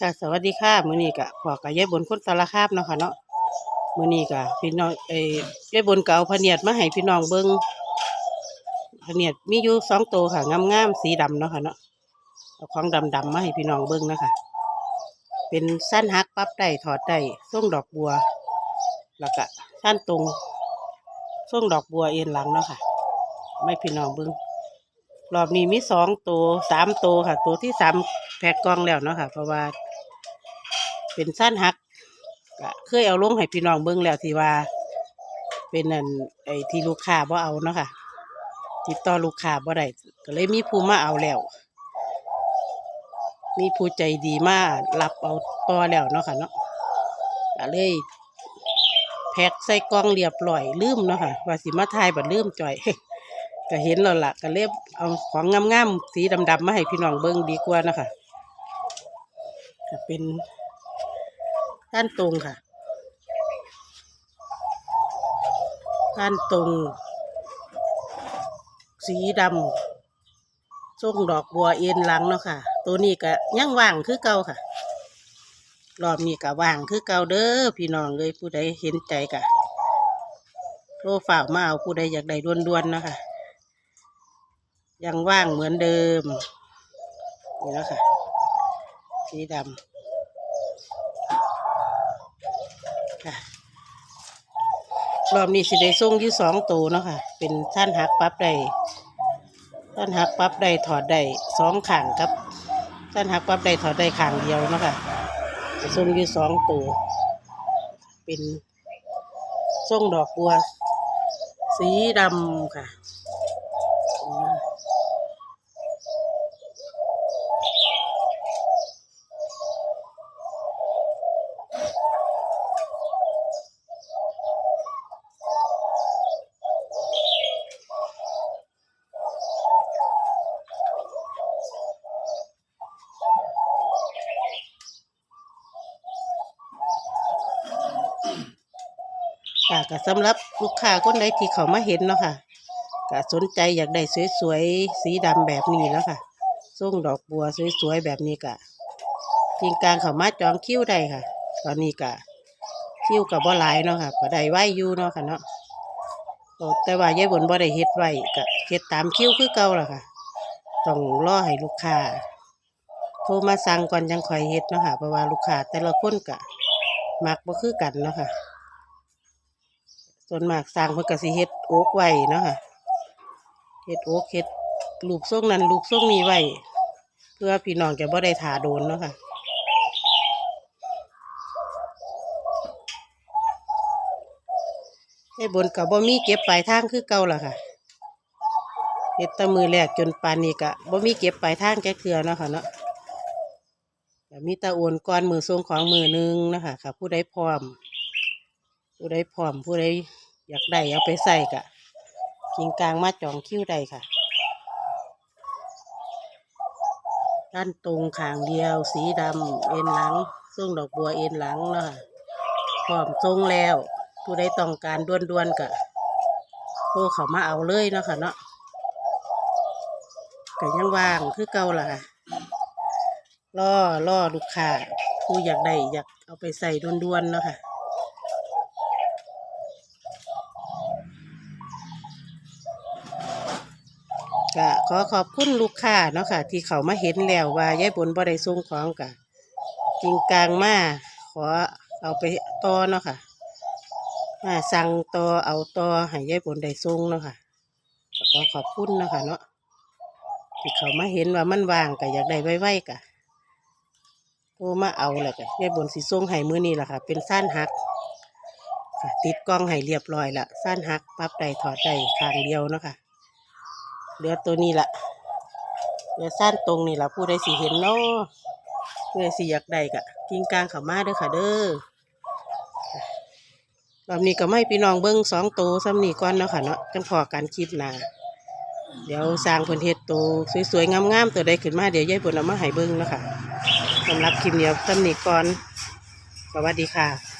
ค่ะสวัสดีค่ะมื้อนี้ก็พอกับยายบนคนสารคามเนาะค่ะเนาะมื้อนี้ก็พี่น้องเอ้ยยายบนก็เอาพะเนียดมาให้พี่น้องเบิ่งพะเนียดมีอยู่สองตัวค่ะงามๆสีดำเนาะค่ะเนาะเอาของดำๆมาให้พี่น้องเบิ่งนะคะเป็นสั้นฮักปั๊บได้ถอดได้ส่งดอกบัว แล้วก็สั้นตรงส่งดอกบัวเอ็นหลังเนาะค่ะ ไม่พี่น้องเบิ่งรอบนี้มีสองตัวสามตัวค่ะ ตัวที่สามแพ็กกล่องแล้วเนาะค่ะ เพราะว่า เป็นสั้นฮักก็เคยเอาลงให้พี่น้องเบิ่งแล้วที่ว่า เป็นนั่นไอ้ที่ลูกค้าบ่เอาเนาะค่ะ ติดต่อลูกค้าบ่ได้ก็เลยมีผู้มาเอาแล้วมีผู้ใจดีมากรับเอาต่อแล้วเนาะค่ะเนาะก็เลยแพ็คใส่กล่องเรียบร้อยลืมเนาะค่ะว่าสิมาทายบัดลืมจ่อยก็เห็นแล้วล่ะก็เลยเอาของงามๆสีดำๆมาให้พี่น้องเบิ่งดีกว่านะค่ะก็เป็น ด้านตรงค่ะด้านตรง สีดำส่งดอกบัวเอ็นหลังเนาะค่ะ ตัวนี้ก็ยังว่างคือเก่าค่ะ รอบนี้ก็ว่างคือเก่าเด้อพี่น้องเลยผู้ใดเห็นใจกะโทรฝากมาเอาผู้ใดอยากได้ด่วนๆเนาะคะยังว่างเหมือนเดิมนี่แล้วค่ะ สีดำ ค่ะรอบนี้สิได้ส่งยู่สองตัวเนาะค่ะ เป็นท่านหักปั๊บได้ท่านหักปั๊บได้ถอดได้สองข่างครับท่านหักปั๊บได้ถอดได้ข่างเดียวเนาะค่ะจะส่งยู่สองตัวเป็นส่งดอกบัว สีดำค่ะ ค่ะก็สำหรับลูกค้าคนใดที่เขามาเห็นเนาะค่ะก็สนใจอยากได้สวยๆสีดำแบบนี้แล้วค่ะส่งดอกบัวสวยๆแบบนี้ก็ทีงกลางเขามาจองคิ้วได้ค่ะ ตอนนี้ก็คิ้วกับบ่หลายเนาะค่ะก็ได้ไว้อยู่เนาะค่ะเนาะแต่ว่ายายบนบ่ได้เฮ็ดไว้ก็เฮ็ดตามคิ้วคือเก่าล่ะค่ะ ต้องรอให้ลูกค้าโทรมาสั่งก่อนยังคอยเฮ็ดเนาะค่ะเพราะว่าลูกค้าแต่ละคนก็มักบ่คือกันเนาะค่ะ ส่วนมากสร้างเพื่อกสิเฮ็ดโอ๊กไว้เนาะค่ะเฮ็ดโอ๊กเฮ็ดรูปทรงนั้นรูปทรงนี้ไว้ เพื่อพี่น้องจะบ่ได้ถาโดนเนาะค่ะไอ้บนกับบ่มีเก็บปลายทางคือเก่าล่ะค่ะเฮ็ดตะมือแรกจนปานนี้ก็บ่มีเก็บปลายทางแก่เทื่อเนาะค่ะเนาะมีตะโอนก่อนมือทรงของมือหนึงนะคะค่ะ ผู้ใดพร้อม ผู้ใดพร้อมผู้ใดอยากได้เอาไปใส่กะกิงกลางมาจองคิ้วได้ค่ะ ด้านตรงขางเดียว สีดำเอ็นหลังส่งดอกบัวเอ็นหลังเนาะค่ะพร้อมทรงแล้ว ผู้ใดต้องการด่วนๆกะโทรเขามาเอาเลยเนาะค่ะเนาะก็ยังว่างคือเก่าล่ะค่ะล่อล่อลูกค้าผู้อยากได้อยากเอาไปใส่ด่วนๆเนาะค่ะ ก็ขอขอบคุณลูกค้าเนาะค่ะ ที่เขามาเห็นแล้วว่ายายบนบ่ได้ส่งของกะกิงกลางมาขอเอาไปต่อเนาะค่ะมาสั่งต่อเอาต่อให้ยายบนได้ส่งเนาะค่ะขอขอบคุณเนาะค่ะเนาะที่เขามาเห็นว่ามันว่างก็อยากได้ไว้ๆกะโทรมาเอาแหละกะยายบนสิส่งให้มือนี้ล่ะค่ะ เป็นสั้นหักติดกล้องให้เรียบร้อยละสั้นหักปรับได้ถอดได้ข้างเดียวเนาะค่ะ เหลือตัวนี้ละเหลือสั้นตรงนี่ละผู้ใดสิเห็นเนาะผู้ใดสิอยากได้กะกิ้งกลางเขามาเด้อค่ะเด้อรอบนี้ก็ไม่พี่น้องเบิ้งสองตัวซ้ำนี่ก่อนเนาะค่ะเนาะจังพอการคลิปหนาเดี๋ยวสร้างคนเฮ็ดตัวสวยๆงามๆตัวใดขึ้นมาเดี๋ยวยายบนเอามาให้เบิ้งเนาะค่ะสำหรับคลิปเดียวซ้ำนี่ก่อน สวัสดีค่ะ